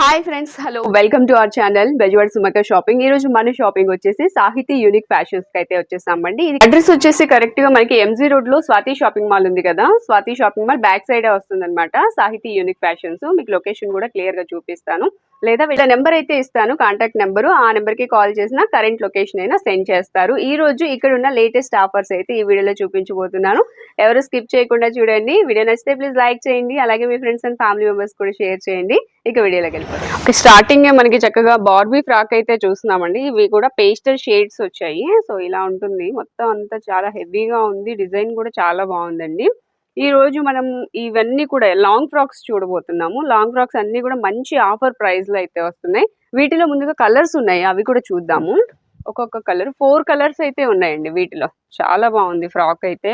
Hi friends hello welcome to our channel Bezawada సుమక shopping ఈ రోజు మన షాపింగ్ వచ్చేసి సాహితీ యూనిక్ ఫ్యాషన్స్కి అయితే వచ్చేసామండి ఇది అడ్రస్ వచ్చేసి కరెక్ట్గా మనకి ఎంజీ రోడ్లో స్వాతి షాపింగ్ మాల్ ఉంది కదా. Swathi shopping mall back side వస్తుంది అనమాట సాహితీ యూనిక్ ఫ్యాషన్స్ మీకు లొకేషన్ కూడా క్లియర్గా చూపిస్తాను. లేదా వీళ్ళ నెంబర్ అయితే ఇస్తాను కాంటాక్ట్ నెంబర్. ఆ నెంబర్కి కాల్ చేసిన కరెంట్ లొకేషన్ అయినా సెండ్ చేస్తారు. ఈ రోజు ఇక్కడ ఉన్న లేటెస్ట్ ఆఫర్స్ అయితే ఈ వీడియోలో చూపించబోతున్నాను. ఎవరు స్కిప్ చేయకుండా చూడండి. వీడియో నచ్చితే ప్లీజ్ లైక్ చేయండి. అలాగే మీ ఫ్రెండ్స్ అండ్ ఫ్యామిలీ మెంబర్స్ కూడా షేర్ చేయండి. ఇక వీడియోలోకి వెళ్ళిపోతాం ఓకే స్టార్టింగ్ మనకి చక్కగా బార్బీ ఫ్రాక్ అయితే చూస్తున్నామండి. ఇవి కూడా పేస్టల్ షేడ్స్ వచ్చాయి. సో ఇలా ఉంటుంది. మొత్తం అంతా చాలా హెవీగా ఉంది. డిజైన్ కూడా చాలా బాగుందండి. ఈ రోజు మనం ఇవన్నీ కూడా లాంగ్ ఫ్రాక్స్ చూడబోతున్నాము. లాంగ్ ఫ్రాక్స్ అన్ని కూడా మంచి ఆఫర్ ప్రైస్లో అయితే వస్తున్నాయి. వీటిలో ముందుగా కలర్స్ ఉన్నాయి. అవి కూడా చూద్దాము. ఒక్కొక్క కలర్ ఫోర్ కలర్స్ అయితే ఉన్నాయండి వీటిలో. చాలా బాగుంది ఫ్రాక్ అయితే.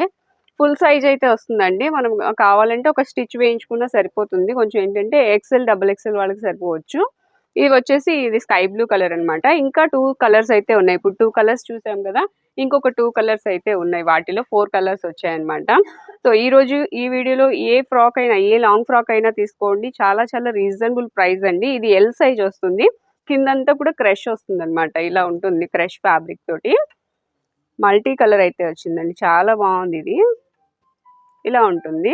ఫుల్ సైజ్ అయితే వస్తుందండి. మనం కావాలంటే ఒక స్టిచ్ వేయించుకున్నా సరిపోతుంది. కొంచెం ఏంటంటే ఎక్సెల్ డబుల్ ఎక్సెల్ వాళ్ళకి సరిపోవచ్చు. ఇది వచ్చేసి ఇది స్కై బ్లూ కలర్ అనమాట ఇంకా టూ కలర్స్ అయితే ఉన్నాయి. ఇప్పుడు టూ కలర్స్ చూసాం కదా ఇంకొక టూ కలర్స్ అయితే ఉన్నాయి. వాటిలో ఫోర్ కలర్స్ వచ్చాయన్నమాట. సో ఈ రోజు ఈ వీడియోలో ఏ ఫ్రాక్ అయినా ఏ లాంగ్ ఫ్రాక్ అయినా తీసుకోండి. చాలా చాలా రీజనబుల్ ప్రైస్ అండి. ఇది ఎల్ సైజ్ వస్తుంది. కిందంతా కూడా క్రష్ వస్తుంది అనమాట ఇలా ఉంటుంది క్రష్ ఫ్యాబ్రిక్ తోటి. మల్టీ కలర్ అయితే వచ్చిందండి. చాలా బాగుంది ఇది. ఇలా ఉంటుంది.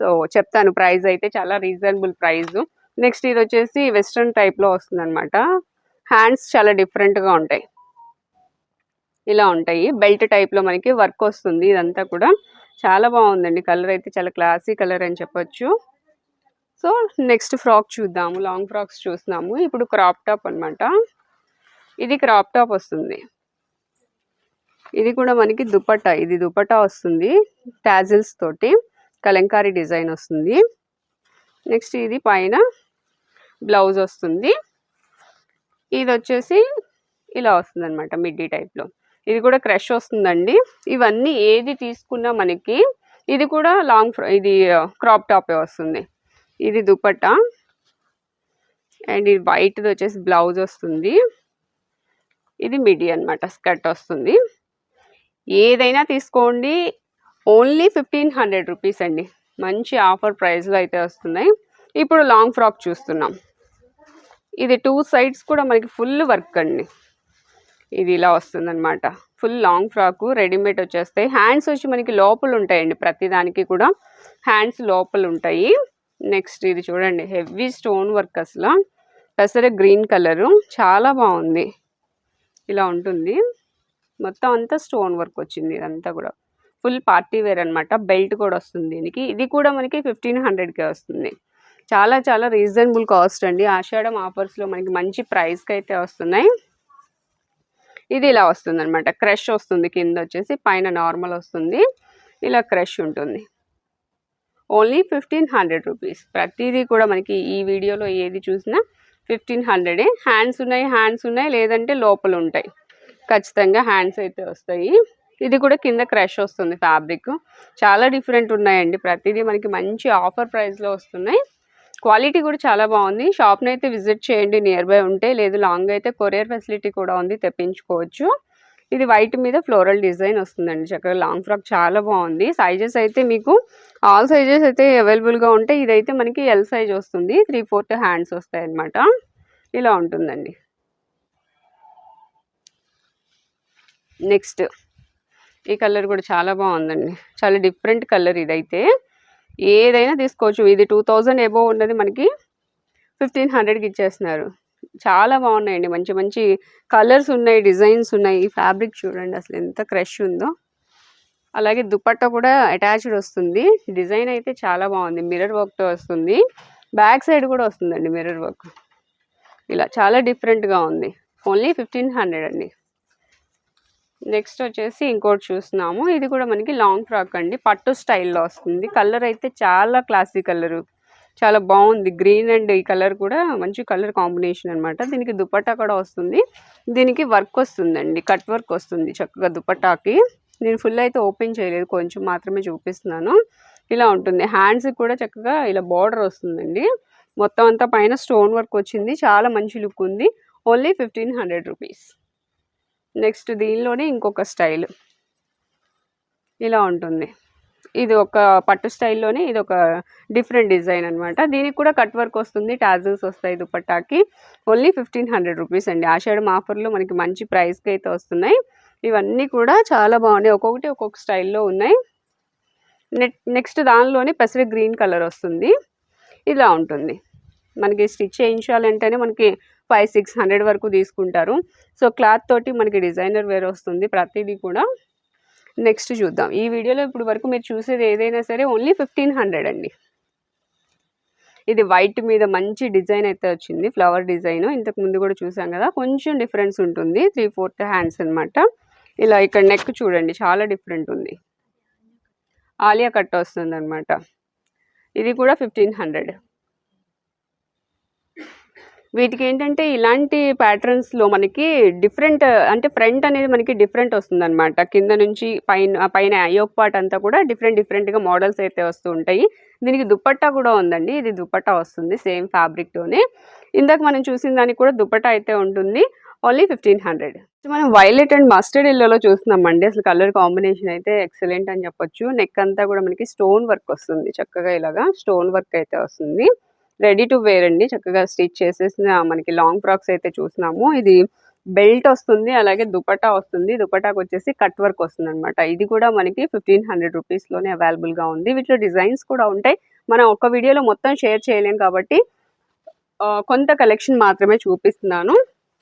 సో చెప్తాను ప్రైస్ అయితే చాలా రీజనబుల్ ప్రైస్. నెక్స్ట్ ఇది వచ్చేసి వెస్ట్రన్ టైప్లో వస్తుంది అనమాట హ్యాండ్స్ చాలా డిఫరెంట్గా ఉంటాయి. ఇలా ఉంటాయి. బెల్ట్ టైప్లో మనకి వర్క్ వస్తుంది ఇదంతా కూడా. చాలా బాగుందండి. కలర్ అయితే చాలా క్లాసీ కలర్ అని చెప్పొచ్చు. సో నెక్స్ట్ ఫ్రాక్ చూద్దాము. లాంగ్ ఫ్రాక్స్ చూస్తున్నాము. ఇప్పుడు క్రాప్ టాప్ అనమాట ఇది క్రాప్ టాప్ వస్తుంది. ఇది కూడా మనకి దుపట్టా. ఇది దుపట్టా వస్తుంది. టాజిల్స్ తోటి. కలంకారీ డిజైన్ వస్తుంది. నెక్స్ట్ ఇది పైన బ్లౌజ్ వస్తుంది. ఇది వచ్చేసి ఇలా వస్తుంది అనమాట మిడ్డీ టైప్లో ఇది కూడా క్రష్ వస్తుందండి. ఇవన్నీ ఏది తీసుకున్నా మనకి ఇది కూడా లాంగ్ ఫ్రా ఇది క్రాప్ టాపే వస్తుంది. ఇది దుపట్టా. అండ్ ఇది వైట్ది వచ్చేసి బ్లౌజ్ వస్తుంది. ఇది మిడి అనమాట స్కర్ట్ వస్తుంది. ఏదైనా తీసుకోండి. ఓన్లీ ఫిఫ్టీన్ హండ్రెడ్ రూపీస్ అండి. మంచి ఆఫర్ ప్రైస్లో అయితే వస్తున్నాయి. ఇప్పుడు లాంగ్ ఫ్రాక్ చూస్తున్నాం. ఇది టూ సైడ్స్ కూడా మనకి ఫుల్ వర్క్ అండి. ఇది ఇలా వస్తుందన్నమాట. ఫుల్ లాంగ్ ఫ్రాకు రెడీమేడ్ వచ్చేస్తాయి. హ్యాండ్స్ వచ్చి మనకి లోపల ఉంటాయండి ప్రతిదానికి కూడా. హ్యాండ్స్ లోపల ఉంటాయి. నెక్స్ట్ ఇది చూడండి. హెవీ స్టోన్ వర్క్ అసలు. పెసర గ్రీన్ కలరు చాలా బాగుంది. ఇలా ఉంటుంది. మొత్తం అంతా స్టోన్ వర్క్ వచ్చింది ఇదంతా కూడా. ఫుల్ పార్టీ వేర్ అనమాట బెల్ట్ కూడా వస్తుంది దీనికి. ఇది కూడా మనకి ఫిఫ్టీన్ హండ్రెడ్కే వస్తుంది. చాలా చాలా రీజనబుల్ కాస్ట్ అండి. ఆషాఢం ఆఫర్స్లో మనకి మంచి ప్రైస్కి అయితే వస్తున్నాయి. ఇది ఇలా వస్తుంది అనమాట క్రష్ వస్తుంది కింద వచ్చేసి పైన నార్మల్ వస్తుంది. ఇలా క్రష్ ఉంటుంది. ఓన్లీ ఫిఫ్టీన్ హండ్రెడ్ రూపీస్ ప్రతిదీ కూడా మనకి ఈ వీడియోలో ఏది చూసినా ఫిఫ్టీన్ హండ్రెడే హ్యాండ్స్ ఉన్నాయి హ్యాండ్స్ ఉన్నాయి లేదంటే లోపల ఉంటాయి. ఖచ్చితంగా హ్యాండ్స్ అయితే వస్తాయి. ఇది కూడా కింద క్రష్ వస్తుంది ఫ్యాబ్రిక్ చాలా డిఫరెంట్ ఉన్నాయండి. ప్రతిదీ మనకి మంచి ఆఫర్ ప్రైస్లో వస్తున్నాయి. క్వాలిటీ కూడా చాలా బాగుంది. షాప్ని అయితే విజిట్ చేయండి. నియర్ బై ఉంటే లేదు లాంగ్ అయితే కొరియర్ ఫెసిలిటీ కూడా ఉంది. తెప్పించుకోవచ్చు. ఇది వైట్ మీద ఫ్లోరల్ డిజైన్ వస్తుందండి. చక్కగా లాంగ్ ఫ్రాక్ చాలా బాగుంది. సైజెస్ అయితే మీకు ఆల్ సైజెస్ అయితే అవైలబుల్గా ఉంటాయి ఇదైతే మనకి ఎల్ సైజ్ వస్తుంది. త్రీ ఫోర్త్ హ్యాండ్స్ వస్తాయి అన్నమాట ఇలా ఉంటుందండి. నెక్స్ట్ ఈ కలర్ కూడా చాలా బాగుందండి. చాలా డిఫరెంట్ కలర్ ఇదైతే. ఏదైనా తీసుకోవచ్చు. ఇది టూ థౌజండ్ ఎబో ఉన్నది మనకి ఫిఫ్టీన్ హండ్రెడ్కి ఇచ్చేస్తున్నారు. చాలా బాగున్నాయండి. మంచి మంచి కలర్స్ ఉన్నాయి డిజైన్స్ ఉన్నాయి. ఈ ఫ్యాబ్రిక్ చూడండి అసలు ఎంత క్రష్ ఉందో. అలాగే దుపట్ట కూడా అటాచ్డ్ వస్తుంది. డిజైన్ అయితే చాలా బాగుంది. మిర్రర్ వర్క్తో వస్తుంది. బ్యాక్ సైడ్ కూడా వస్తుందండి మిర్రర్ వర్క్. ఇలా చాలా డిఫరెంట్గా ఉంది. ఓన్లీ ఫిఫ్టీన్ హండ్రెడ్ అండి. నెక్స్ట్ వచ్చేసి ఇంకోటి చూస్తున్నాము. ఇది కూడా మనకి లాంగ్ ఫ్రాక్ అండి. పట్టు స్టైల్లో వస్తుంది. కలర్ అయితే చాలా క్లాసీ కలరు. చాలా బాగుంది. గ్రీన్ అండ్ ఈ కలర్ కూడా మంచి కలర్ కాంబినేషన్ అనమాట దీనికి దుపట్టా కూడా వస్తుంది. దీనికి వర్క్ వస్తుందండి. కట్ వర్క్ వస్తుంది చక్కగా దుపట్టాకి. నేను ఫుల్ అయితే ఓపెన్ చేయలేదు. కొంచెం మాత్రమే చూపిస్తున్నాను. ఇలా ఉంటుంది. హ్యాండ్స్కి కూడా చక్కగా ఇలా బార్డర్ వస్తుందండి. మొత్తం అంతా పైన స్టోన్ వర్క్ వచ్చింది. చాలా మంచి లుక్ ఉంది. Only fifteen hundred rupees. Next దీనిలోనే ఇంకొక స్టైల్. ఇలా ఉంటుంది. ఇది ఒక పట్టు స్టైల్లోనే ఇది ఒక డిఫరెంట్ డిజైన్ అనమాట దీనికి కూడా కట్ వర్క్ వస్తుంది టాజిల్స్ వస్తాయి దుపట్టాకి. ఓన్లీ ఫిఫ్టీన్ హండ్రెడ్ రూపీస్ అండి. ఆషాఢం ఆఫర్లో మనకి మంచి ప్రైస్కి అయితే వస్తున్నాయి. ఇవన్నీ కూడా చాలా బాగున్నాయి. ఒక్కొక్కటి ఒక్కొక్క స్టైల్లో ఉన్నాయి. నెక్స్ట్ దానిలోనే పెసర గ్రీన్ కలర్ వస్తుంది. ఇలా ఉంటుంది. మనకి స్టిచ్ చేయించాలంటేనే మనకి ఫైవ్ సిక్స్ హండ్రెడ్ వరకు తీసుకుంటారు. సో క్లాత్ తోటి మనకి డిజైనర్ వేర్ వస్తుంది ప్రతిదీ కూడా. నెక్స్ట్ చూద్దాం. ఈ వీడియోలో ఇప్పుడు వరకు మీరు చూసేది ఏదైనా సరే ఓన్లీ ఫిఫ్టీన్ హండ్రెడ్ అండి. ఇది వైట్ మీద మంచి డిజైన్ అయితే వచ్చింది. Flower design. ఇంతకు ముందు కూడా చూసాం కదా. కొంచెం డిఫరెన్స్ ఉంటుంది. త్రీ ఫోర్త్ హ్యాండ్స్ అనమాట ఇలా ఇక్కడ నెక్ చూడండి. చాలా డిఫరెంట్ ఉంది. ఆలియా కట్ వస్తుంది అనమాట ఇది కూడా ఫిఫ్టీన్ హండ్రెడ్. వీటికి ఏంటంటే ఇలాంటి ప్యాటర్న్స్లో మనకి డిఫరెంట్ అంటే ఫ్రంట్ అనేది మనకి డిఫరెంట్ వస్తుంది అనమాట కింద నుంచి పైన పైన అయోక్ పార్ట్ అంతా కూడా డిఫరెంట్ డిఫరెంట్గా మోడల్స్ అయితే వస్తూ ఉంటాయి. దీనికి దుప్పట్టా కూడా ఉందండి. ఇది దుప్పట్టా వస్తుంది సేమ్ ఫ్యాబ్రిక్తోనే. ఇందాక మనం చూసిన దానికి కూడా దుప్పట్టా అయితే ఉంటుంది. Only fifteen hundred. మనం వైలెట్ అండ్ మస్టర్డ్ ఎల్లోలో చూస్తున్నామండి. అసలు కలర్ కాంబినేషన్ అయితే ఎక్సలెంట్ అని చెప్పొచ్చు. నెక్ అంతా కూడా మనకి స్టోన్ వర్క్ వస్తుంది చక్కగా ఇలాగా. స్టోన్ వర్క్ అయితే వస్తుంది. రెడీ టు వేర్ అండి. చక్కగా స్టిచ్ చేసేసిన మనకి లాంగ్ ఫ్రాక్స్ అయితే చూసినాము. ఇది బెల్ట్ వస్తుంది అలాగే దుపట్టా వస్తుంది. దుపటాకు వచ్చేసి కట్ వర్క్ వస్తుంది అనమాట ఇది కూడా మనకి ఫిఫ్టీన్ హండ్రెడ్ రూపీస్లోనే అవైలబుల్గా ఉంది. వీటిలో డిజైన్స్ కూడా ఉంటాయి. మనం ఒక్క వీడియోలో మొత్తం షేర్ చేయలేం కాబట్టి కొంత కలెక్షన్ మాత్రమే చూపిస్తున్నాను.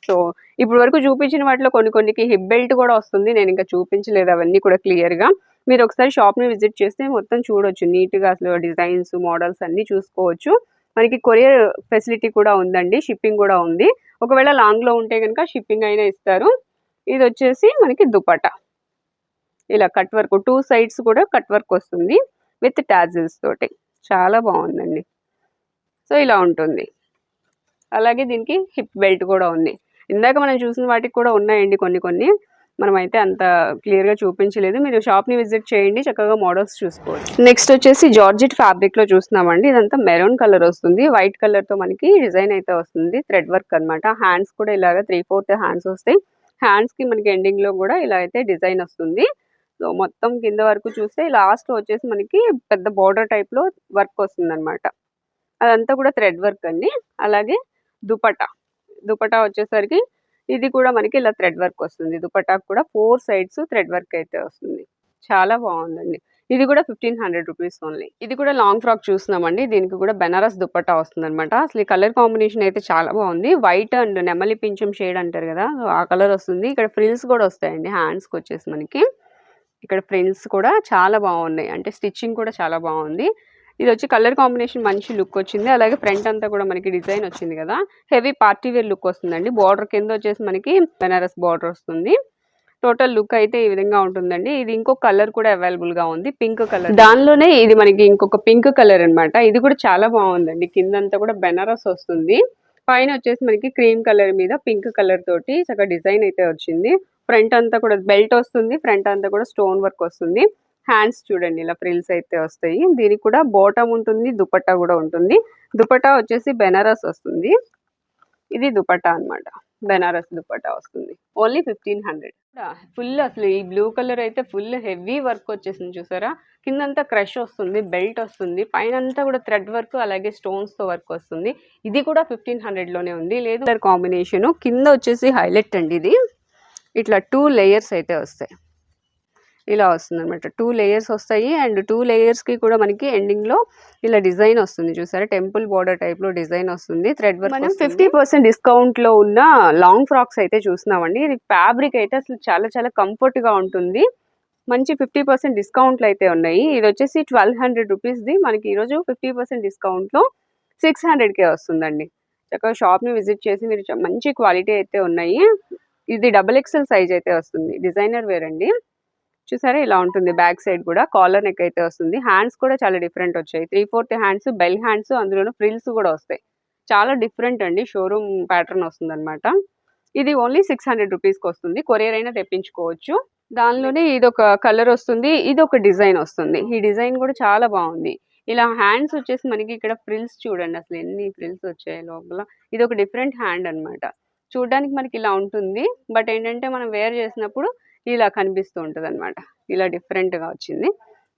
సో ఇప్పుడు వరకు చూపించిన వాటిలో కొన్ని కొన్నికి హిప్ బెల్ట్ కూడా వస్తుంది. నేను ఇంకా చూపించలేదు అవన్నీ కూడా క్లియర్గా మీరు ఒకసారి షాప్ని విజిట్ చేస్తే మొత్తం చూడొచ్చు. నీట్గా అసలు డిజైన్స్ మోడల్స్ అన్నీ చూసుకోవచ్చు. మనకి కొరియర్ ఫెసిలిటీ కూడా ఉందండి షిప్పింగ్ కూడా ఉంది. ఒకవేళ లాంగ్లో ఉంటే కనుక షిప్పింగ్ అయినా ఇస్తారు. ఇది వచ్చేసి మనకి దుపట్టా. ఇలా కట్ వర్క్ టూ సైడ్స్ కూడా కట్ వర్క్ వస్తుంది విత్ టాజిల్స్ తోటి. చాలా బాగుందండి. సో ఇలా ఉంటుంది. అలాగే దీనికి హిప్ బెల్ట్ కూడా ఉంది. ఇందాక మనం చూసిన వాటికి కూడా ఉన్నాయండి కొన్ని కొన్ని. మనమైతే అంత క్లియర్గా చూపించలేదు. మీరు షాప్ని విజిట్ చేయండి చక్కగా మోడల్స్ చూసుకోవచ్చు. నెక్స్ట్ వచ్చేసి జార్జెట్ ఫ్యాబ్రిక్లో చూస్తున్నామండి. ఇదంతా మెరూన్ కలర్ వస్తుంది. వైట్ కలర్తో మనకి డిజైన్ అయితే వస్తుంది. థ్రెడ్ వర్క్ అన్నమాట. హ్యాండ్స్ కూడా ఇలాగ త్రీ ఫోర్త్ హ్యాండ్స్ వస్తాయి. హ్యాండ్స్కి మనకి ఎండింగ్లో కూడా ఇలా అయితే డిజైన్ వస్తుంది. సో మొత్తం కింద వరకు చూస్తే లాస్ట్ వచ్చేసి మనకి పెద్ద బార్డర్ టైప్లో వర్క్ వస్తుంది అనమాట అదంతా కూడా థ్రెడ్ వర్క్ అండి. అలాగే దుపటా దుపటా వచ్చేసరికి ఇది కూడా మనకి ఇలా థ్రెడ్ వర్క్ వస్తుంది. దుపటాకు కూడా ఫోర్ సైడ్స్ థ్రెడ్ వర్క్ అయితే వస్తుంది. చాలా బాగుందండి. ఇది కూడా ఫిఫ్టీన్ హండ్రెడ్ రూపీస్ ఓన్లీ. ఇది కూడా లాంగ్ ఫ్రాక్ చూస్తున్నామండి. దీనికి కూడా బెనారస్ దుప్పట్టా వస్తుంది అనమాట అసలు ఈ కలర్ కాంబినేషన్ అయితే చాలా బాగుంది. వైట్ అండ్ నెమలి పింఛం షేడ్ అంటారు కదా ఆ కలర్ వస్తుంది. ఇక్కడ ఫ్రిల్స్ కూడా వస్తాయండి హ్యాండ్స్కి వచ్చేసి మనకి. ఇక్కడ ఫ్రిల్స్ కూడా చాలా బాగున్నాయి. అంటే స్టిచ్చింగ్ కూడా చాలా బాగుంది. ఇది వచ్చి కలర్ కాంబినేషన్ మంచి లుక్ వచ్చింది. అలాగే ఫ్రంట్ అంతా కూడా మనకి డిజైన్ వచ్చింది కదా. హెవీ పార్టీ వేర్ లుక్ వస్తుందండి. బార్డర్ కింద వచ్చేసి మనకి బెనారస్ బార్డర్ వస్తుంది. టోటల్ లుక్ అయితే ఈ విధంగా ఉంటుందండి. ఇది ఇంకొక కలర్ కూడా అవైలబుల్గా ఉంది. Pink colour. దానిలోనే ఇది మనకి ఇంకొక పింక్ కలర్ అన్నమాట. ఇది కూడా చాలా బాగుందండి. కిందంతా కూడా బెనారస్ వస్తుంది. పైన వచ్చేసి మనకి క్రీమ్ కలర్ మీద పింక్ కలర్ తోటి చక్కగా డిజైన్ అయితే వచ్చింది. ఫ్రంట్ అంతా కూడా బెల్ట్ వస్తుంది. ఫ్రంట్ అంతా కూడా స్టోన్ వర్క్ వస్తుంది. హ్యాండ్స్ చూడండి ఇలా ఫ్రిల్స్ అయితే వస్తాయి. దీనికి కూడా బోటం ఉంటుంది దుపట్టా కూడా ఉంటుంది. దుపట్టా వచ్చేసి బెనారస్ వస్తుంది. ఇది దుపట్టా అన్నమాట. బెనారస్ దుపట్టా వస్తుంది. Only fifteen hundred. ఫుల్ అసలు ఈ బ్లూ కలర్ అయితే ఫుల్ హెవీ వర్క్ వచ్చేసింది చూసారా? కిందంతా క్రష్ వస్తుంది బెల్ట్ వస్తుంది. పైన అంతా కూడా థ్రెడ్ వర్క్ అలాగే స్టోన్స్తో వర్క్ వస్తుంది. ఇది కూడా ఫిఫ్టీన్ హండ్రెడ్లోనే ఉంది. లేదు కలర్ కాంబినేషన్. కింద వచ్చేసి హైలైట్ అండి ఇది. ఇట్లా టూ లేయర్స్ అయితే వస్తాయి. ఇలా వస్తుంది అనమాట టూ లేయర్స్ వస్తాయి అండ్ టూ కి కూడా మనకి ఎండింగ్లో ఇలా డిజైన్ వస్తుంది. చూసారా? టెంపుల్ బోర్డర్ టైప్లో డిజైన్ వస్తుంది. థ్రెడ్ వర్క్ మనం ఫిఫ్టీ పర్సెంట్ డిస్కౌంట్లో ఉన్న లాంగ్ ఫ్రాక్స్ అయితే చూస్తున్నామండి. ఇది ఫ్యాబ్రిక్ అయితే అసలు చాలా చాలా కంఫర్ట్గా ఉంటుంది. మంచి ఫిఫ్టీ పర్సెంట్ డిస్కౌంట్లు అయితే ఉన్నాయి. ఇది వచ్చేసి ట్వెల్వ్ హండ్రెడ్ రూపీస్ది మనకి ఈరోజు ఫిఫ్టీ పర్సెంట్ డిస్కౌంట్లో సిక్స్ హండ్రెడ్కే వస్తుందండి. చక్కగా షాప్ని విజిట్ చేసి మీరు మంచి క్వాలిటీ అయితే ఉన్నాయి. ఇది డబుల్ ఎక్సెల్ సైజ్ అయితే వస్తుంది. డిజైనర్ వేర్ అండి. చూసారా? ఇలా ఉంటుంది. బ్యాక్ సైడ్ కూడా కాలర్ నెక్ అయితే వస్తుంది. హ్యాండ్స్ కూడా చాలా డిఫరెంట్ వచ్చాయి. Three fourth hands bell hands అందులోనూ ఫ్రిల్స్ కూడా వస్తాయి. చాలా డిఫరెంట్ అండి. షోరూమ్ ప్యాటర్న్ వస్తుంది అనమాట ఇది ఓన్లీ సిక్స్ హండ్రెడ్ రూపీస్కి వస్తుంది. కొరియర్ అయినా తెప్పించుకోవచ్చు. దానిలోనే ఇది ఒక కలర్ వస్తుంది. ఇది ఒక డిజైన్ వస్తుంది. ఈ డిజైన్ కూడా చాలా బాగుంది. ఇలా హ్యాండ్స్ వచ్చేసి మనకి ఇక్కడ ఫ్రిల్స్ చూడండి. అసలు ఎన్ని ఫ్రిల్స్ వచ్చాయి లోపల. ఇది ఒక డిఫరెంట్ హ్యాండ్ అన్నమాట. చూడడానికి మనకి ఇలా ఉంటుంది. బట్ ఏంటంటే మనం వేర్ చేసినప్పుడు ఇలా కనిపిస్తూ ఉంటుంది అనమాట ఇలా డిఫరెంట్గా వచ్చింది.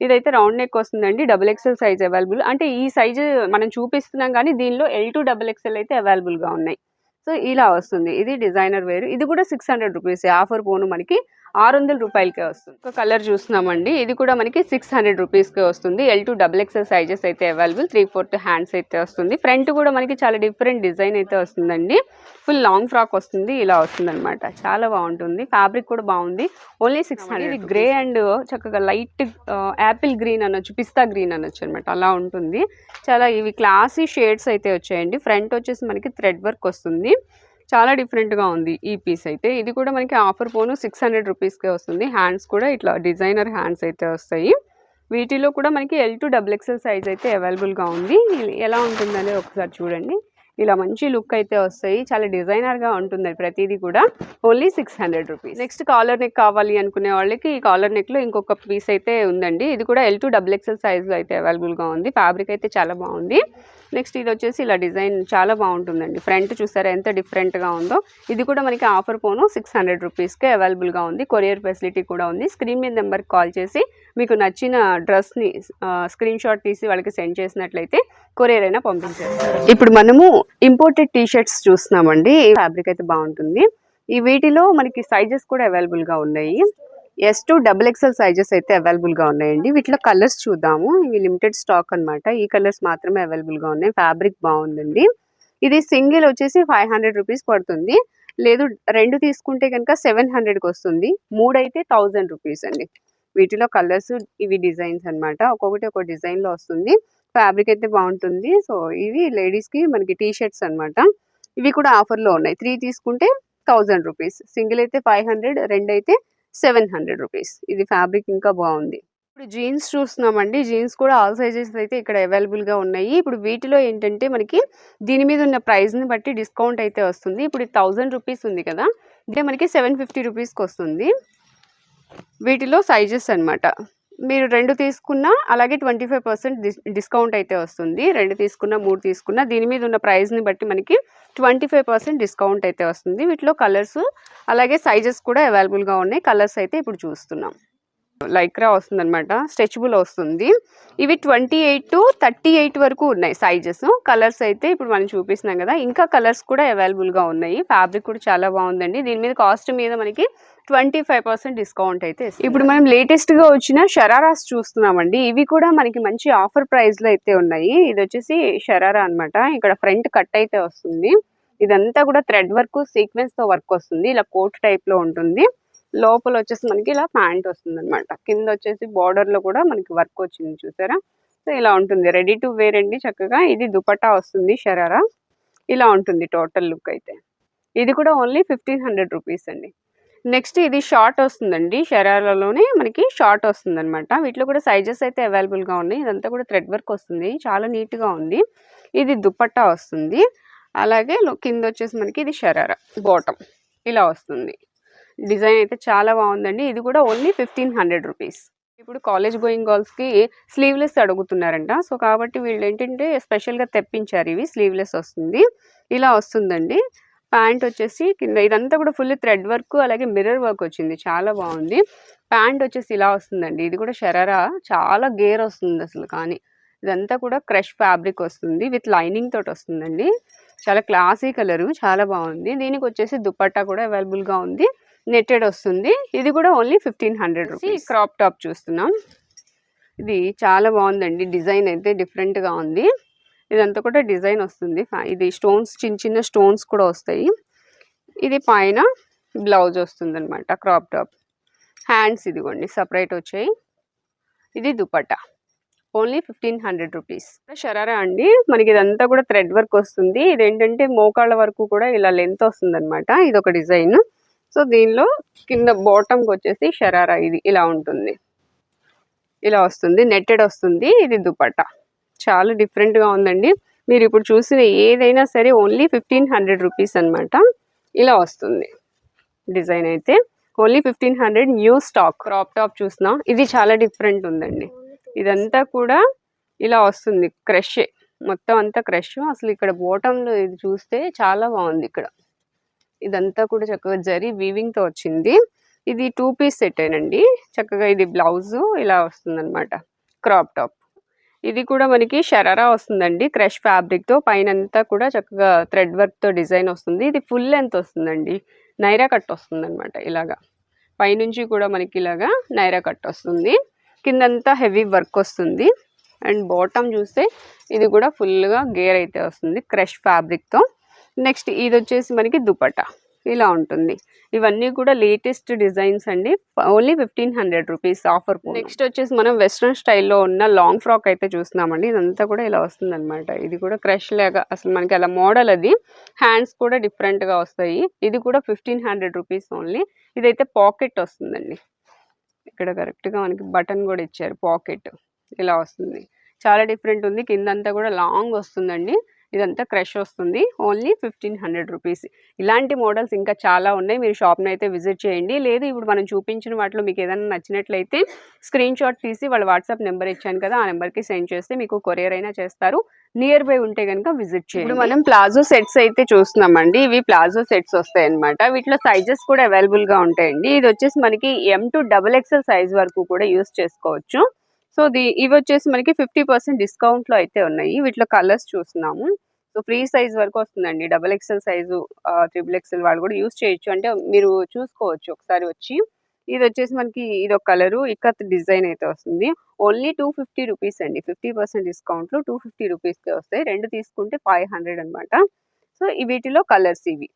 ఇదైతే రౌండ్ నెక్ వస్తుందండి. డబుల్ ఎక్స్ఎల్ సైజ్ అవైలబుల్ అంటే ఈ సైజు మనం చూపిస్తున్నాం కానీ దీనిలో ఎల్ టు డబుల్ ఎక్స్ఎల్ అయితే అవైలబుల్గా ఉన్నాయి. సో ఇలా వస్తుంది. ఇది డిజైనర్ వేరు ఇది కూడా సిక్స్ హండ్రెడ్ రూపీస్ ఆఫర్ పోను మనకి ఆరు వందల రూపాయలకే వస్తుంది. ఒక కలర్ చూస్తున్నామండి. ఇది కూడా మనకి సిక్స్ హండ్రెడ్ రూపీస్కే వస్తుంది. L to double XL sizes అయితే అవైలబుల్ త్రీ ఫోర్త్ హ్యాండ్స్ అయితే వస్తుంది. ఫ్రంట్ కూడా మనకి చాలా డిఫరెంట్ డిజైన్ అయితే వస్తుందండి. ఫుల్ లాంగ్ ఫ్రాక్ వస్తుంది. ఇలా వస్తుంది అనమాట చాలా బాగుంటుంది. ఫ్యాబ్రిక్ కూడా బాగుంది. ఓన్లీ సిక్స్ హండ్రెడ్ ఇది గ్రే అండ్ చక్కగా లైట్ యాపిల్ గ్రీన్ అనొచ్చు పిస్తా గ్రీన్ అనొచ్చు అనమాట అలా ఉంటుంది. చాలా ఇవి క్లాసీ షేడ్స్ అయితే వచ్చాయండి. ఫ్రంట్ వచ్చేసి మనకి థ్రెడ్ వర్క్ వస్తుంది. చాలా డిఫరెంట్గా ఉంది ఈ పీస్ అయితే. ఇది కూడా మనకి ఆఫర్ పోను సిక్స్ హండ్రెడ్ రూపీస్కే వస్తుంది. హ్యాండ్స్ కూడా ఇట్లా డిజైనర్ హ్యాండ్స్ అయితే వస్తాయి. వీటిలో కూడా మనకి L to double XL size అయితే అవైలబుల్గా ఉంది. ఎలా ఉంటుందనేది ఒకసారి చూడండి. ఇలా మంచి లుక్ అయితే వస్తాయి. చాలా డిజైనర్గా ఉంటుంది ప్రతిదీ కూడా. Only six hundred rupees next collar neck కావాలి అనుకునే వాళ్ళకి ఈ కాలర్ నెక్లో ఇంకొక పీస్ అయితే ఉందండి. ఇది కూడా ఎల్ టు డబుల్ ఎక్స్ఎల్ సైజ్లో అయితే అవైలబుల్గా ఉంది. ఫ్యాబ్రిక్ అయితే చాలా బాగుంది. నెక్స్ట్ ఇది వచ్చేసి ఇలా డిజైన్ చాలా బాగుంటుందండి. ఫ్రంట్ చూసారా ఎంత డిఫరెంట్గా ఉందో. ఇది కూడా మనకి ఆఫర్ పోను సిక్స్ హండ్రెడ్ రూపీస్కే అవైలబుల్గా ఉంది. కొరియర్ ఫెసిలిటీ కూడా ఉంది. స్క్రీన్ మీద నెంబర్కి కాల్ చేసి మీకు నచ్చిన డ్రెస్ని స్క్రీన్ షాట్ తీసి వాళ్ళకి సెండ్ చేసినట్లయితే కొరియర్ అయినా పంపించేస్తారు. ఇప్పుడు మనము ఇంపోర్టెడ్ టీ షర్ట్స్ చూస్తున్నామండి ఫ్యాబ్రిక్ అయితే బాగుంటుంది. ఈ వీటిలో మనకి సైజెస్ కూడా అవైలబుల్గా ఉన్నాయి. S to double XL sizes అయితే అవైలబుల్గా ఉన్నాయండి. వీటిలో కలర్స్ చూద్దాము. ఇవి లిమిటెడ్ స్టాక్ అన్నమాట. ఈ కలర్స్ మాత్రమే అవైలబుల్గా ఉన్నాయి. ఫ్యాబ్రిక్ బాగుందండి. ఇది సింగిల్ వచ్చేసి ఫైవ్ హండ్రెడ్ రూపీస్ పడుతుంది. లేదు రెండు తీసుకుంటే కనుక సెవెన్ హండ్రెడ్కి వస్తుంది. మూడు అయితే థౌజండ్ రూపీస్ అండి. వీటిలో కలర్స్ ఇవి డిజైన్స్ అన్నమాట. ఒక్కొక్కటి ఒక డిజైన్లో వస్తుంది. ఫ్యాబ్రిక్ అయితే బాగుంటుంది. సో ఇవి లేడీస్కి మనకి టీ షర్ట్స్ అనమాట ఇవి కూడా ఆఫర్లో ఉన్నాయి. త్రీ తీసుకుంటే థౌజండ్ రూపీస్. సింగిల్ అయితే ఫైవ్ హండ్రెడ్ రెండు అయితే సెవెన్ హండ్రెడ్ రూపీస్. ఇది ఫ్యాబ్రిక్ ఇంకా బాగుంది. ఇప్పుడు జీన్స్ చూస్తున్నామండి. జీన్స్ కూడా ఆల్ సైజెస్ అయితే ఇక్కడ అవైలబుల్గా ఉన్నాయి. ఇప్పుడు వీటిలో ఏంటంటే మనకి దీని మీద ఉన్న ప్రైస్ని బట్టి డిస్కౌంట్ అయితే వస్తుంది. ఇప్పుడు థౌజండ్ రూపీస్ ఉంది కదా. అంటే మనకి సెవెన్ ఫిఫ్టీ రూపీస్కి వస్తుంది. వీటిలో సైజెస్ అన్నమాట. మీరు రెండు తీసుకున్నా అలాగే ట్వంటీ ఫైవ్ పర్సెంట్ డిస్కౌంట్ అయితే వస్తుంది. రెండు తీసుకున్నా మూడు తీసుకున్నా దీని మీద ఉన్న ప్రైస్ని బట్టి మనకి ట్వంటీ ఫైవ్ పర్సెంట్ డిస్కౌంట్ అయితే వస్తుంది. వీటిలో కలర్స్ అలాగే సైజెస్ కూడా అవైలబుల్గా ఉన్నాయి. కలర్స్ అయితే ఇప్పుడు చూస్తున్నాం. లైక్రా వస్తుంది అనమాట స్ట్రెచబుల్ వస్తుంది. ఇవి twenty eight to thirty eight వరకు ఉన్నాయి సైజెస్. కలర్స్ అయితే ఇప్పుడు మనం చూపిస్తున్నాం కదా ఇంకా కలర్స్ కూడా అవైలబుల్గా ఉన్నాయి. ఫ్యాబ్రిక్ కూడా చాలా బాగుందండి. దీని మీద కాస్ట్ మీద మనకి ట్వంటీ ఫైవ్ పర్సెంట్ డిస్కౌంట్ అయితే ఇప్పుడు మనం లేటెస్ట్గా వచ్చిన షరారాస్ చూస్తున్నామండి. ఇవి కూడా మనకి మంచి ఆఫర్ ప్రైస్లో అయితే ఉన్నాయి. ఇది వచ్చేసి షరారా అనమాట ఇక్కడ ఫ్రంట్ కట్ అయితే వస్తుంది. ఇదంతా కూడా థ్రెడ్ వర్క్ సీక్వెన్స్తో వర్క్ వస్తుంది. ఇలా కోట్ టైప్లో ఉంటుంది. లోపల వచ్చేసి మనకి ఇలా ప్యాంట్ వస్తుంది అనమాట కింద వచ్చేసి బార్డర్లో కూడా మనకి వర్క్ వచ్చింది చూసారా? సో ఇలా ఉంటుంది. రెడీ టు వేర్ అండి చక్కగా. ఇది దుపట్టా వస్తుంది షరారా. ఇలా ఉంటుంది టోటల్ లుక్ అయితే. ఇది కూడా ఓన్లీ ఫిఫ్టీన్ హండ్రెడ్ రూపీస్ అండి. నెక్స్ట్ ఇది షార్ట్ వస్తుందండి. షరారాలోనే మనకి షార్ట్ వస్తుంది అనమాట వీటిలో కూడా సైజెస్ అయితే అవైలబుల్గా ఉన్నాయి. ఇదంతా కూడా థ్రెడ్ వర్క్ వస్తుంది. చాలా నీట్గా ఉంది. ఇది దుపట్టా వస్తుంది. అలాగే కింద వచ్చేసి మనకి ఇది షరారా. బాటమ్. ఇలా వస్తుంది. డిజైన్ అయితే చాలా బాగుందండి. ఇది కూడా ఓన్లీ ఫిఫ్టీన్ హండ్రెడ్ రూపీస్. ఇప్పుడు కాలేజ్ గోయింగ్ గర్ల్స్కి స్లీవ్లెస్ అడుగుతున్నారంట. సో కాబట్టి వీళ్ళు ఏంటంటే స్పెషల్గా తెప్పించారు ఇవి. స్లీవ్లెస్ వస్తుంది. ఇలా వస్తుందండి. ప్యాంట్ వచ్చేసి కింద ఇదంతా కూడా ఫుల్ థ్రెడ్ వర్క్ అలాగే మిర్రర్ వర్క్ వచ్చింది. చాలా బాగుంది. ప్యాంట్ వచ్చేసి ఇలా వస్తుందండి. ఇది కూడా షరారా. చాలా గేర్ వస్తుంది అసలు కానీ. ఇదంతా కూడా క్రష్ ఫ్యాబ్రిక్ వస్తుంది. విత్ లైనింగ్ తోటి వస్తుందండి. చాలా క్లాసీ కలరు. చాలా బాగుంది. దీనికి వచ్చేసి దుపట్టా కూడా అవైలబుల్గా ఉంది. నెట్టెడ్ వస్తుంది. ఇది కూడా only fifteen hundred rupees. Crop top చూస్తున్నాం. ఇది చాలా బాగుందండి. డిజైన్ అయితే డిఫరెంట్గా ఉంది. ఇదంతా కూడా డిజైన్ వస్తుంది. ఇది స్టోన్స్ చిన్న చిన్న స్టోన్స్ కూడా వస్తాయి. ఇది పైన బ్లౌజ్ వస్తుంది అనమాట క్రాప్ టాప్ హ్యాండ్స్ ఇదిగోండి సపరేట్ వచ్చాయి. ఇది dupatta. Only fifteen hundred rupees. Sharara అండి. మనకి ఇదంతా కూడా థ్రెడ్ వర్క్ వస్తుంది. ఇదేంటంటే మోకాళ్ళ వరకు కూడా ఇలా లెంత్ వస్తుంది అనమాట ఇది ఒక డిజైన్. సో దీనిలో కింద బాటమ్కి వచ్చేసి షరారా ఇది ఇలా ఉంటుంది. ఇలా వస్తుంది నెట్టెడ్ వస్తుంది ఇది దుపట్టా. చాలా డిఫరెంట్గా ఉందండి. మీరు ఇప్పుడు చూసిన ఏదైనా సరే ఓన్లీ ఫిఫ్టీన్ హండ్రెడ్ రూపీస్ అనమాట ఇలా వస్తుంది. డిజైన్ అయితే only fifteen hundred new stock crop top చూసినా ఇది చాలా డిఫరెంట్ ఉందండి. ఇదంతా కూడా ఇలా వస్తుంది క్రష్ మొత్తం అంతా క్రష్ అసలు ఇక్కడ బోటంలో ఇది చూస్తే చాలా బాగుంది ఇక్కడ. ఇదంతా కూడా చక్కగా జరీ వీవింగ్తో వచ్చింది. ఇది టూ పీస్ సెట్ అండి చక్కగా ఇది బ్లౌజు ఇలా వస్తుందన్నమాట. క్రాప్ టాప్ ఇది కూడా మనకి షరారా వస్తుందండి. క్రష్ ఫ్యాబ్రిక్తో పైన అంతా కూడా చక్కగా థ్రెడ్ వర్క్తో డిజైన్ వస్తుంది. ఇది ఫుల్ లెంత్ వస్తుందండి. నైరా కట్ వస్తుందన్నమాట ఇలాగా. పైనుంచి కూడా మనకి ఇలాగా నైరా కట్ వస్తుంది. కిందంతా హెవీ వర్క్ వస్తుంది. అండ్ బాటమ్ చూస్తే ఇది కూడా ఫుల్గా గేర్ అయితే వస్తుంది. క్రష్ ఫ్యాబ్రిక్తో నెక్స్ట్ ఇది వచ్చేసి మనకి దుపట్టా. ఇలా ఉంటుంది. ఇవన్నీ కూడా లేటెస్ట్ డిజైన్స్ అండి. Only fifteen hundred rupees offer next వచ్చేసి మనం వెస్ట్రన్ స్టైల్లో ఉన్న లాంగ్ ఫ్రాక్ అయితే చూస్తున్నామండి. ఇదంతా కూడా ఇలా వస్తుంది అనమాట ఇది కూడా క్రష్ లాగా అసలు మనకి అలా మోడల్ అది. హ్యాండ్స్ కూడా డిఫరెంట్గా వస్తాయి. ఇది కూడా ఫిఫ్టీన్ హండ్రెడ్ రూపీస్ ఓన్లీ. ఇదైతే పాకెట్ వస్తుందండి. ఇక్కడ కరెక్ట్గా మనకి బటన్ కూడా ఇచ్చారు. పాకెట్. ఇలా వస్తుంది. చాలా డిఫరెంట్ ఉంది. కిందంతా కూడా లాంగ్ వస్తుందండి. ఇదంతా క్రష్ వస్తుంది. Only fifteen hundred rupees. ఇలాంటి మోడల్స్ ఇంకా చాలా ఉన్నాయి. మీరు షాప్ని అయితే విజిట్ చేయండి. లేదు ఇప్పుడు మనం చూపించిన వాటిలో మీకు ఏదైనా నచ్చినట్లయితే స్క్రీన్ షాట్ తీసి వాళ్ళ వాట్సాప్ నెంబర్ ఇచ్చాను కదా ఆ నెంబర్కి సెండ్ చేస్తే మీకు కొరియర్ అయినా చేస్తారు. నియర్ బై ఉంటే కనుక విజిట్ చేయండి. ఇప్పుడు మనం ప్లాజో సెట్స్ అయితే చూస్తున్నామండి. ఇవి ప్లాజో సెట్స్ వస్తాయి అనమాట వీటిలో సైజెస్ కూడా అవైలబుల్గా ఉంటాయండి. ఇది వచ్చేసి మనకి M to double XL size వరకు కూడా యూస్ చేసుకోవచ్చు. సో ది ఇవి వచ్చేసి మనకి ఫిఫ్టీ పర్సెంట్ డిస్కౌంట్లో అయితే ఉన్నాయి. వీటిలో కలర్స్ చూస్తున్నాము. సో ఫ్రీ సైజ్ వరకు వస్తుందండి. Double XL size triple XL వాళ్ళు కూడా యూస్ చేయొచ్చు. అంటే మీరు చూసుకోవచ్చు ఒకసారి వచ్చి. ఇది వచ్చేసి మనకి ఇది ఒక కలరు. ఇక్కత్ డిజైన్ అయితే వస్తుంది. ఓన్లీ టూ ఫిఫ్టీ రూపీస్ అండి. ఫిఫ్టీ పర్సెంట్ డిస్కౌంట్లో టూ ఫిఫ్టీ రూపీస్కే వస్తాయి. రెండు తీసుకుంటే ఫైవ్ హండ్రెడ్ అనమాట సో ఈ వీటిలో కలర్స్ ఇవి.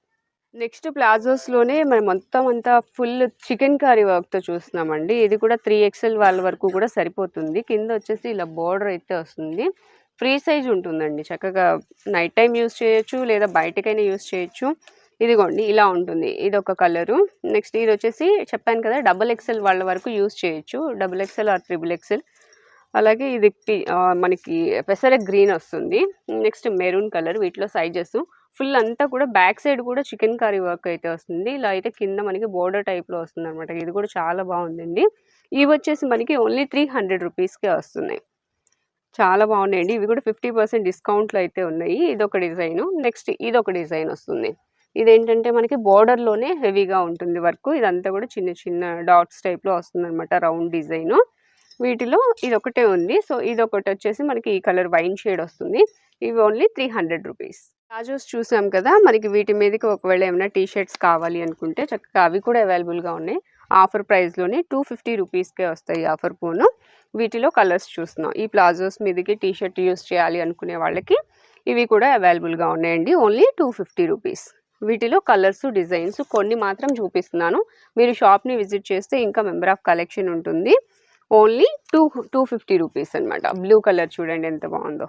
నెక్స్ట్ ప్లాజోస్లోనే మనం మొత్తం అంతా ఫుల్ చికెన్ కర్రీ వర్క్తో చూస్తున్నామండి. ఇది కూడా త్రీ ఎక్స్ఎల్ వాళ్ళ వరకు కూడా సరిపోతుంది. కింద వచ్చేసి ఇలా బోర్డర్ అయితే వస్తుంది. ఫ్రీ సైజ్ ఉంటుందండి. చక్కగా నైట్ టైం యూస్ చేయొచ్చు లేదా బయటకైనా యూస్ చేయొచ్చు. ఇదిగోండి ఇలా ఉంటుంది. ఇది ఒక కలరు. నెక్స్ట్ ఇది వచ్చేసి చెప్పాను కదా డబుల్ ఎక్సెల్ వాళ్ళ వరకు యూస్ చేయొచ్చు. Double XL or triple XL. అలాగే ఇది మనకి పెసర గ్రీన్ వస్తుంది. నెక్స్ట్ మెరూన్ కలర్ వీటిలో సైజెస్ ఫుల్ అంతా కూడా బ్యాక్ సైడ్ కూడా చికెన్ కర్రీ వర్క్ అయితే వస్తుంది. ఇలా అయితే కింద మనకి బోర్డర్ టైప్లో వస్తుంది అనమాట ఇది కూడా చాలా బాగుందండి. ఇవి వచ్చేసి మనకి ఓన్లీ త్రీ హండ్రెడ్ రూపీస్కే వస్తున్నాయి. చాలా బాగున్నాయండి. ఇవి కూడా ఫిఫ్టీ పర్సెంట్ డిస్కౌంట్లు అయితే ఉన్నాయి. ఇది ఒక డిజైన్. నెక్స్ట్ ఇది ఒక డిజైన్ వస్తుంది. ఇదేంటంటే మనకి బోర్డర్లోనే హెవీగా ఉంటుంది వర్క్. ఇదంతా కూడా చిన్న చిన్న డాట్స్ టైప్లో వస్తుంది అనమాట రౌండ్ డిజైన్. వీటిలో ఇది ఒకటే ఉంది. సో ఇది ఒకటి వచ్చేసి మనకి ఈ కలర్ వైన్ షేడ్ వస్తుంది. ఇవి only three hundred rupees. Palazzos చూసాం కదా మనకి వీటి మీదకి ఒకవేళ ఏమైనా టీ షర్ట్స్ కావాలి అనుకుంటే చక్కగా అవి కూడా అవైలబుల్గా ఉన్నాయి. ఆఫర్ ప్రైస్లోనే టూ ఫిఫ్టీ రూపీస్కే వస్తాయి ఆఫర్ పూను వీటిలో కలర్స్ చూస్తున్నాం. ఈ ప్లాజోస్ మీదకి టీ షర్ట్ యూస్ చేయాలి అనుకునే వాళ్ళకి ఇవి కూడా అవైలబుల్గా ఉన్నాయండి. Only two fifty rupees. వీటిలో కలర్స్ డిజైన్స్ కొన్ని మాత్రం చూపిస్తున్నాను. మీరు షాప్ని విజిట్ చేస్తే ఇంకా మెంబర్ ఆఫ్ కలెక్షన్ ఉంటుంది. Only two two fifty rupees అనమాట బ్లూ కలర్ చూడండి ఎంత బాగుందో.